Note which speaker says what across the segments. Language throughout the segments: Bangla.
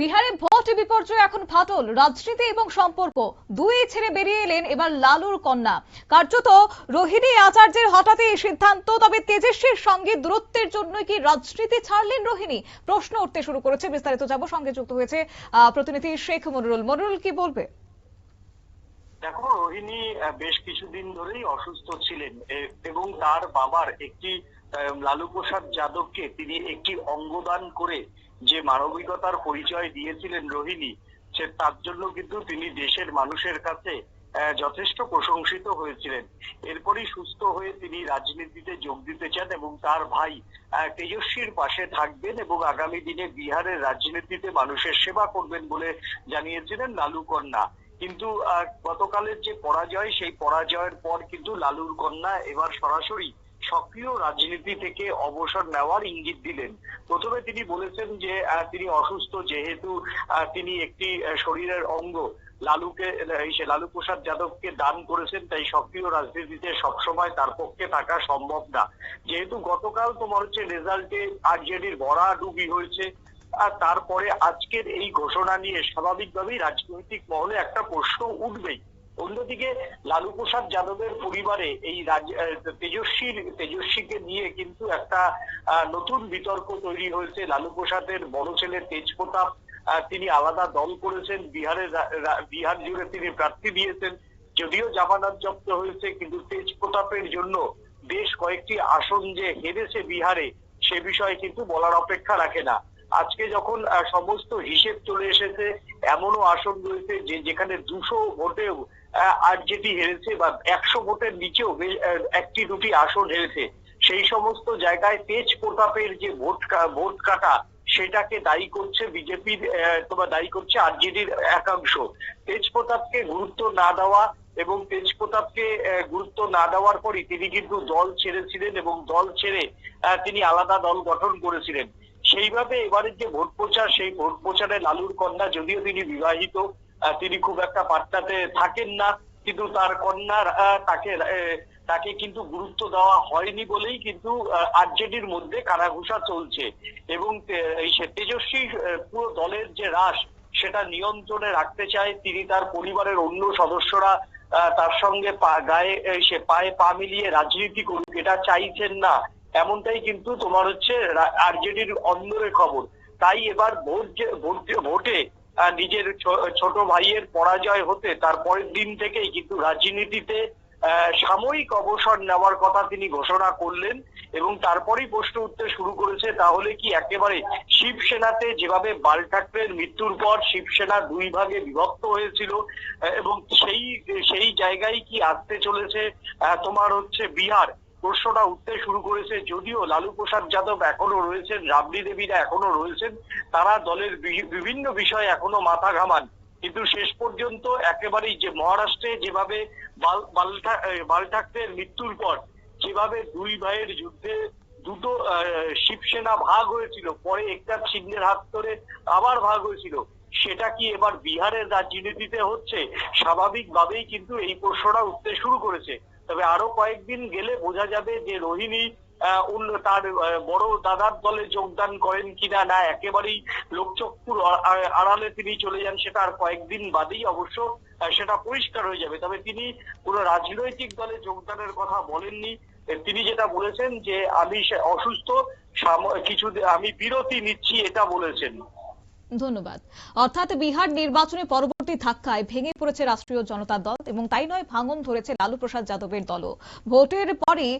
Speaker 1: বিহারে ভোট বিপর্যয় এখন ফাটল, রাজনীতি এবং সম্পর্ক। দুই ছেড়ে বেরিয়ে এলেন এবার লালুর কন্যা। কার্যত রোহিণী আচার্যের হঠাৎই সিদ্ধান্ত, তবে তেজস্বীর সঙ্গে দূরত্বের জন্য কি রাজনীতি ছাড়লেন রোহিণী? প্রশ্ন উঠতে শুরু করেছে, বিস্তারিত যাব সঙ্গে যুক্ত হয়েছে প্রতিনিধি শেখ মনুরুল। মনুরুল, কি বলবে?
Speaker 2: দেখো, রোহিণী বেশ কিছুদিন ধরেই অসুস্থ ছিলেন এবং তার বাবার একটি লালু প্রসাদ যাদবকে তিনি একটি অঙ্গদান করে যে মানবিকতার পরিচয় দিয়েছিলেন রোহিণী, সে তার জন্য কিন্তু তিনি দেশের মানুষের কাছে যথেষ্ট প্রশংসিত হয়েছিলেন। এরপরই সুস্থ হয়ে তিনি রাজনীতিতে যোগ দিতে চান এবং তার ভাই তেজস্বীর পাশে থাকবেন এবং আগামী দিনে বিহারের রাজনীতিতে মানুষের সেবা করবেন বলে জানিয়েছিলেন লালু কন্যা। কিন্তু গতকালের যে পরাজয়, সেই পরাজয়ের পর কিন্তু লালুর কন্যা এবার সরাসরি সক্রিয় রাজনীতি থেকে অবসর নেওয়ার ইঙ্গিত দিলেন। প্রথমে তিনি বলেছেন যে তিনি অসুস্থ, যেহেতু তিনি একটি শরীরের অঙ্গ। লালুকে লালু প্রসাদ যাদবকে দান করেছেন, তাই সক্রিয় রাজনীতিতে সবসময় তার পক্ষে থাকা সম্ভব না। যেহেতু গতকাল তোমার হচ্ছে রেজাল্টে আরজেডির ভরাডুবি হয়েছে, আর তারপরে আজকের এই ঘোষণা নিয়ে স্বাভাবিকভাবেই রাজনৈতিক মহলে একটা প্রশ্ন উঠবেই। অন্যদিকে লালু প্রসাদ যাদবের পরিবারে এই তেজস্বীর তেজস্বীকে নিয়ে কিন্তু একটা নতুন বিতর্ক তৈরি হয়েছে। লালু প্রসাদের বড় ছেলে তেজ প্রতাপ তিনি আলাদা দল করেছেন। বিহারের বিহার জুড়ে তিনি প্রার্থী দিয়েছেন। যদিও জামানত জব্দ হয়েছে, কিন্তু তেজ প্রতাপের জন্য বেশ কয়েকটি আসন যে হেরেছে বিহারে, সে বিষয়ে কিন্তু বলার অপেক্ষা রাখে না। আজকে যখন সমস্ত হিসেব চলে এসেছে, এমনও আসন রয়েছে যে, যেখানে দুশো ভোটেও আরজেডি হেরেছে বা একশো ভোটের নিচেও একটি দুটি আসন হেরেছে সেই সমস্ত জায়গায় তেজ প্রতাপের যে ভোট ভোট কাটা, সেটাকে দায়ী করছে বিজেপির তোমার দায়ী করছে আরজেডির একাংশ। তেজ প্রতাপকে গুরুত্ব না দেওয়া এবং তেজ প্রতাপকে গুরুত্ব না দেওয়ার পরই তিনি কিন্তু দল ছেড়েছিলেন এবং দল ছেড়ে তিনি আলাদা দল গঠন করেছিলেন। সেইভাবে এবারের যে ভোট প্রচার, সেই ভোট প্রচারে লালুর কন্যা যদিও তিনি বিবাহিত তিনি খুব একটা পাট্টাতে থাকেন না, কিন্তু তার কন্যার তাকে তাকে কিন্তু গুরুত্ব দেওয়া হয়নি বলেই কিন্তু আরজেডির মধ্যে কানাঘুষা চলছে। এবং এই তেজস্বী পুরো দলের যে হ্রাস সেটা নিয়ন্ত্রণে রাখতে চায় তিনি তার পরিবারের অন্য সদস্যরা তার সঙ্গে গায়ে সে পায়ে পা মিলিয়ে রাজনীতি করুক, এটা চাইছেন না। এমনটাই কিন্তু তোমার হচ্ছে আরজেডির অন্দরের খবর। তাই এবার ভোট ভোট নিজের ছোট ভাইয়ের পরাজয় হতে তার পরের দিন থেকেই কিন্তু রাজনীতিতে সাময়িক অবসর নেওয়ার কথা তিনি ঘোষণা করলেন এবং তারপরেই প্রশ্ন উঠতে শুরু করেছে, তাহলে কি একেবারে শিবসেনাতে যেভাবে বাল ঠাকরের মৃত্যুর পর শিবসেনা দুই ভাগে বিভক্ত হয়েছিল এবং সেই সেই জায়গায় কি আসতে চলেছে তোমার হচ্ছে বিহার? প্রশ্নটা উঠতে শুরু করেছে যদিও লালু প্রসাদ যাদব এখনও রয়েছেন, রাবড়ি দেবীরা এখনও রয়েছেন, তারা দলের বিভিন্ন বিষয়ে এখনও মাথা ঘামান। কিন্তু শেষ পর্যন্ত একেবারেই যে মহারাষ্ট্রে যেভাবে বাল ঠাকরের মৃত্যুর পর যেভাবে দুই ভাইয়ের যুদ্ধে দুটো শিবসেনা ভাগ হয়েছিল, পরে একটা চিহ্নের হাত ধরে আবার ভাগ হয়েছিল, সেটা কি এবার বিহারের রাজনীতিতে হচ্ছে? স্বাভাবিকভাবেই কিন্তু এই প্রশ্নটা উঠতে শুরু করেছে। তবে আরও কয়েকদিন গেলে বোঝা যাবে যে রোহিণী তার বড় দাদার দলে যোগদান করেন কিনা না, একেবারেই লোকচক্ষুর আড়ালে তিনি চলে যান সেটা আর কয়েকদিন বাদেই অবশ্য সেটা পরিষ্কার হয়ে যাবে। তবে তিনি কোনো রাজনৈতিক দলে যোগদানের কথা বলেননি। তিনি যেটা বলেছেন যে, আমি অসুস্থ কিছু আমি বিরতি নিচ্ছি, এটা বলেছেন।
Speaker 1: ধন্যবাদ। অর্থাৎ বিহার নির্বাচনে পরবর্তী ধাক্কায় ভেঙে পড়েছে রাষ্ট্রীয় জনতা দল এবং তাই নয়, ভাঙন ধরেছে লালু প্রসাদ যাদবের দলও। ভোটের পরই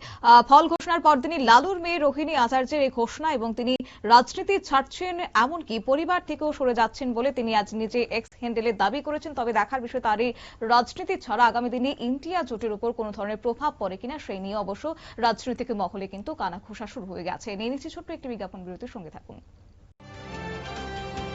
Speaker 1: ফল ঘোষণার পরদিনই লালুর মেয়ে রোহিণী আচার্যের এই ঘোষণা এবং তিনি রাজনীতি ছাড়ছেন এমনকি পরিবার থেকেও সরে যাচ্ছেন বলে তিনি আজ নিজে এক্স হ্যান্ডেলে দাবি করেছেন। তবে দেখার বিষয় তার এই রাজনীতি ছাড়া আগামী দিনে ইন্ডিয়া জোটের উপর কোনো ধরনের প্রভাব পড়ে কিনা সেই নিয়ে অবশ্য রাজনৈতিক মহলে কিন্তু কানাঘুষা শুরু হয়ে গেছে। নিয়ে নিচ্ছি ছোট্ট একটি বিজ্ঞাপন বিরতির সঙ্গে থাকুন।